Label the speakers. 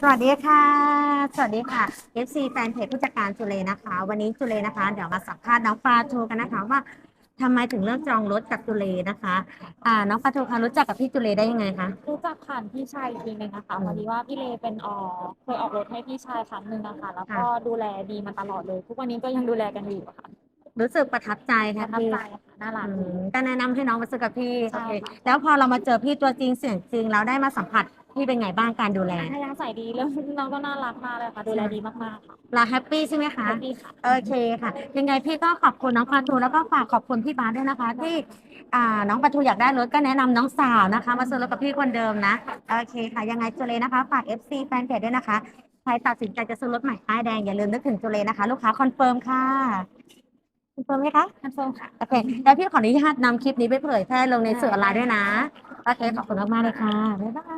Speaker 1: สวัสดีค่ะ สวัสดีค่ะ FC แฟนเพจผู้จัดการจุเลนะคะ วันนี้จุเลนะคะ เดี๋ยวมาสัมภาษณ์น้องปลาทูกันนะคะว่าทำไมถึงเลือกจองรถกับจุเลนะคะอ่าน้องปลาทูคะรู้จักกับพี่จุเลได้ยังไงคะ
Speaker 2: รู้จักผ่านพี่ชายอีกทีหนึงนะคะ
Speaker 1: อืม
Speaker 2: พอดีว่าพี่เลเป็นเออเคยออกรถให้พี่ชายครั้งหนึ่งนะคะ แล้วก็
Speaker 1: ค่ะ
Speaker 2: ดูแลดีมาตลอดเลย ทุกวันนี้ก็ยังดูแลกันอยู่ค่ะ
Speaker 1: รู้สึกประทับใจ
Speaker 2: ป
Speaker 1: ค่ะ
Speaker 2: ระทับ
Speaker 1: พี่
Speaker 2: ใจค่ะน่ารัก
Speaker 1: อื
Speaker 2: ดี
Speaker 1: มก็แนะนำให้น้องมาซื้อกับพี่
Speaker 2: ใช่
Speaker 1: โอเค
Speaker 2: ค่ะ
Speaker 1: แล้วพอเรามาเจอพี่ตัวจริงเสียงจริงแล้วได้มาสัมผัส พี่เป็นไงบ้างการดูแล
Speaker 2: ถ้ายังใส่ดีแล้วน้องก็น่ารักมากเลยค่ะ ดูแลดีมากๆค่ะ
Speaker 1: เราแฮปปี้ใช่ไหมคะ
Speaker 2: แฮปปี้ค่ะ
Speaker 1: โอเคค่ะ ยังไงพี่ก็ขอบคุณน้องปาทูแล้วก็ฝากขอบคุณพี่บาสด้วยนะคะ ที่อ่าน้องปาทูอยากได้รถก็แนะนำน้องสาวนะคะ มาซื้อรถกับพี่คนเดิมนะ โอเคค่ะ ยังไงจุเลนะคะ ฝาก FC แฟนเพจด้วยนะคะ ใครตัดสินใจจะซื้อรถใหม่ป้ายแดงอย่าลืมนึกถึงจุเลนะคะ ลูกค้าคอนเฟิร์มค่ะ คอนเฟิร์มไหมคะ
Speaker 2: คอนเฟิร์มค่ะ
Speaker 1: โอเคแล้วพี่ขออนุญาตนำคลิปนี้ไปเผยแพร่ลงในสื่อออนไลน์ด้วยนะ โอเค ขอบคุณมากๆเลยค่ะ บ๊ายบาย